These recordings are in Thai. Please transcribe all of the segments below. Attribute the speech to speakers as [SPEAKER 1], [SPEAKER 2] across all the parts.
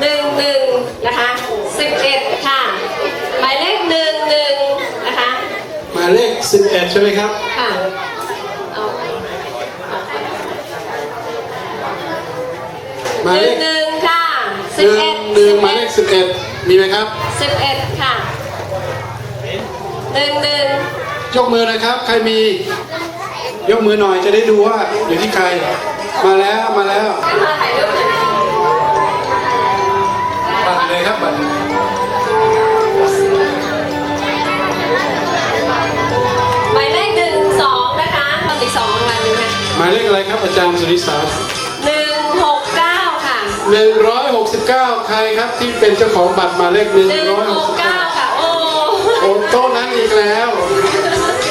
[SPEAKER 1] หนึ่งหนึ่งนะคะสิบเอ็ดค่ะหมายเลขหนึ่งหนึ่งนะคะ
[SPEAKER 2] หมายเลข11ใช่ไหมครับ
[SPEAKER 1] ค่ะเอา
[SPEAKER 2] หมาย
[SPEAKER 1] ห
[SPEAKER 2] เล
[SPEAKER 1] นึ่ง
[SPEAKER 2] ข
[SPEAKER 1] หนึ่งค่ะ
[SPEAKER 2] ห
[SPEAKER 1] สิบ
[SPEAKER 2] นึ่ง
[SPEAKER 1] เอ็ด
[SPEAKER 2] หนึ่งหมายเลข11มีไหมครับ
[SPEAKER 1] สิบเอ็ดค่ะหนึ่งหนึ่ง
[SPEAKER 2] ยกมือนะครับ ใครมี ยกมือหน่อยจะได้ดูว่าอยู่ที่ใคร มาแล้วมาแล้ว
[SPEAKER 1] ให้มาถ่ายรูป
[SPEAKER 2] เลยครับบัตร
[SPEAKER 1] หมายเลขหนึ่งสองนะคะตอนอีกสองรางวัลหนึงค่ะ
[SPEAKER 2] หมายเลขอะไรครับอาจารย์สุริสา
[SPEAKER 1] หนึ่งหกเก้าค่ะ
[SPEAKER 2] 169 ใครครับที่เป็นเจ้าของบัตรหมายเลข
[SPEAKER 1] หนึ่งหกเก้า
[SPEAKER 2] 169
[SPEAKER 1] ค่ะ โอ้
[SPEAKER 2] โอ้โต๊ะนั้นอีกแล้ว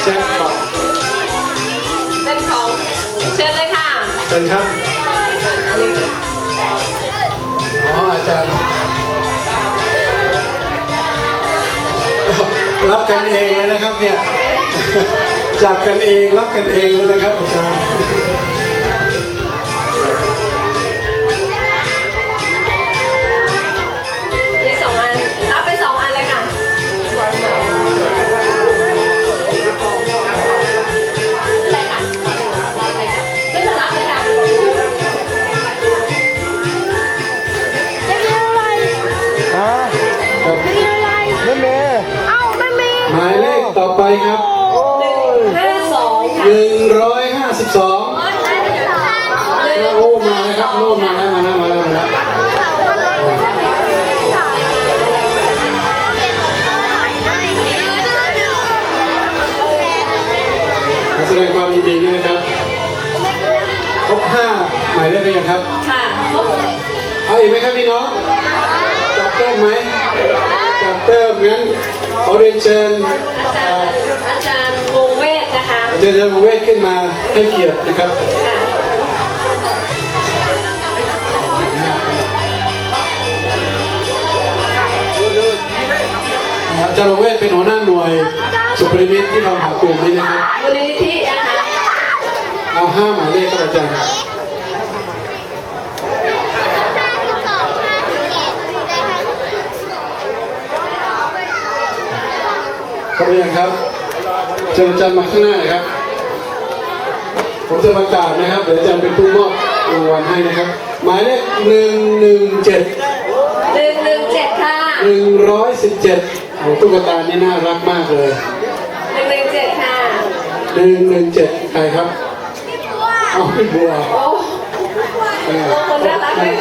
[SPEAKER 2] แจ็คพอต
[SPEAKER 1] เป็นของเชิญเลยค่ะ
[SPEAKER 2] เชิญครับอ๋ออาจารย์ รับกันเองเลยนะครับเนี่ยจับกันเองรับกันเองเลยนะครับอาจารย์ ต่อไปครับ
[SPEAKER 1] หนึ่งห้าสองค่ะ
[SPEAKER 2] 152โอ้มาแล้วครับโอ้มาแล้วมาแล้วมาแล้วมาแล้วขอแสดงความยินดีด้วยนะครับ ครบห้าหมายเลขหรือยังครับ
[SPEAKER 1] ค่ะ
[SPEAKER 2] เอาอีกไหมครับพี่น้องจับเติมไหมจับเติมงั้น ขอเรียนเชิญ
[SPEAKER 1] อาจารย์อาจารย์วงเวทนะคะ
[SPEAKER 2] อาจารย์เจริญเวทขึ้นมาให้เกียรตินะครับ
[SPEAKER 1] ค่ะ
[SPEAKER 2] อาจารย์เวทเป็นหัวหน้าหน่วยสุปริมิตที่ทำหากลุ่มนี้นะครับ
[SPEAKER 1] มูลนิธินะคะ
[SPEAKER 2] เอาห้าหมายเลขครับอาจารย์ ข้าไปยังครับเชิญอาจารย์มาข้างหน้าหน่อยครับ ผมจะประกาศนะครับ เดี๋ยวอาจารย์เป็นผู้มอบรางวัลให้นะครับ หมายเลขหนึ่งหนึ่งเจ็ด
[SPEAKER 1] หนึ่งหนึ่งเจ็ดค่ะ
[SPEAKER 2] หนึ่งร้อยสิบเจ็ดโอ้ตุ๊กตานี่น่ารักมากเลย
[SPEAKER 1] หนึ่งหนึ่งเจ็ดค่ะ
[SPEAKER 2] หนึ่งหนึ่งเจ็ดใครครับเอาพี่บัว
[SPEAKER 1] โอ้
[SPEAKER 2] เออ
[SPEAKER 1] คนน่ารักเลย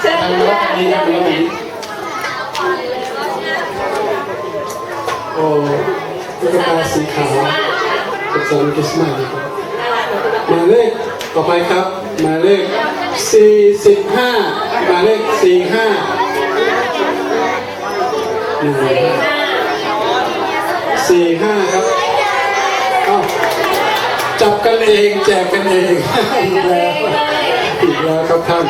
[SPEAKER 1] เชิญ
[SPEAKER 2] ทาง
[SPEAKER 1] ค่ะ
[SPEAKER 2] รถนี้ครับรถนี้โอ้ ตุ๊กตาสีขาวเป็นสันคริสต์มาสนะครับหมายเลขต่อไปครับหมายเลขสี่สิบห้าหมายเลขสี่ห้าหนึ่งสี่ห้าครับจับกันเองแจกกันเองอีกแล้วอีกแล้วครับท่าน